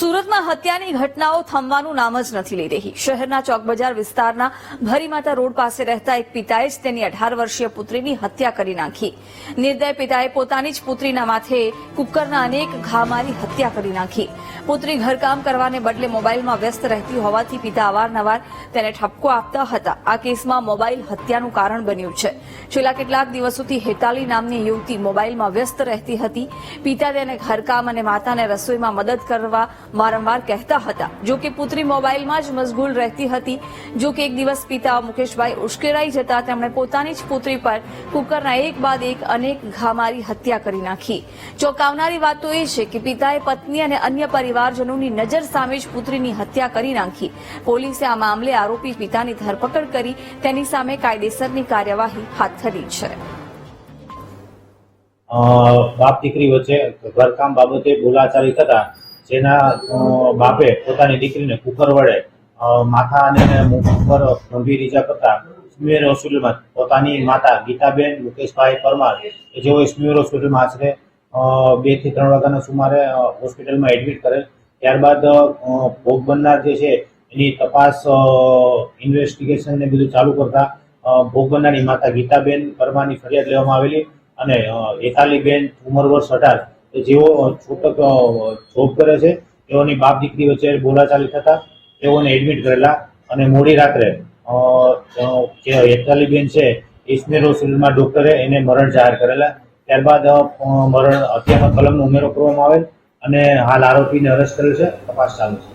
સુરતમાં હત્યાની ઘટનાઓ થમવાનું નામ જ નથી લઈ રહી. શહેરના ચોકબજાર વિસ્તારના ભરીમાતા રોડ પાસે રહેતા એક પિતાએ જ તેની અઢાર વર્ષીય પુત્રીની હત્યા કરી નાખી. નિર્દય પિતાએ પોતાની જ પુત્રીના માથે કુકરના અનેક ઘા મારી હત્યા કરી નાખી. પુત્રી ઘરકામ કરવાને બદલે મોબાઈલમાં વ્યસ્ત રહેતી હોવાથી પિતા અવારનવાર તેને ઠપકો આપતા હતા. આ કેસમાં મોબાઈલ હત્યાનું કારણ બન્યું છે. છેલ્લા કેટલાક દિવસોથી હેતાલી નામની યુવતી મોબાઈલમાં વ્યસ્ત રહેતી હતી. પિતા તેને ઘરકામ અને માતાને રસોઈમાં મદદ કરવા વારંવાર કહેતા હતા. જો કે પુત્રી મોબાઈલમાં જ મશગુલ રહેતી હતી. જો કે એક દિવસ પિતા મુકેશભાઈ ઉશ્કેરાઈ જતા તેમણે પોતાની જ પુત્રી પર કુકરના એક બાદ એક અનેક ઘા મારી હત્યા કરી નાખી. ચોંકાવનારી વાત તો એ છે કે પિતાએ પત્ની અને અન્ય પરિવારજનોની નજર સામે જ પુત્રીની હત્યા કરી નાખી. પોલીસે આ મામલે આરોપી પિતાની ધરપકડ કરી. તેની સામે કાયદેસરની કાર્યવાહી હાથ ધરી છે. બાપ દીકરી વચ્ચે ઘરકામ બાબતે બોલાચાલી થતા જેના બાપે પોતાની દીકરીને કુકર વડે માથા અને મુખ પર ગંભીર ઈજા કરતા સ્મીર હોસ્પિટલમાં પોતાની માતા ગીતાબેન મુકેશભાઈ પરમાર કે જેઓ સ્મીર હોસ્પિટલમાં આશરે બેથી ત્રણ વાગ્યાના સુમારે હોસ્પિટલમાં એડમિટ કરેલ. ત્યારબાદ ભોગ બનનાર જે છે, એની તપાસ ઇન્વેસ્ટિગેશન ને બધું ચાલુ કરતા ભોગ બનનારની માતા ગીતાબેન પરમારની ફરિયાદ લેવામાં આવેલી અને એકાલીબેન ઉંમર વર્ષ અઢાર. જેઓ છૂટક જોબ કરે છે, તેઓની બાપ દીકરી વચ્ચે બોલાચાલી થતા તેઓને એડમિટ કરેલા અને મોડી રાત્રે જે હેતાલીબેન છે ઇસ્મેર હોસ્પિટલમાં ડોક્ટરે એને મરણ જાહેર કરેલા. ત્યારબાદ મરણ હત્યાના કલમનો ઉમેરો કરવામાં આવેલ અને હાલ આરોપીને અરેસ્ટ કરેલ છે. તપાસ ચાલુ છે.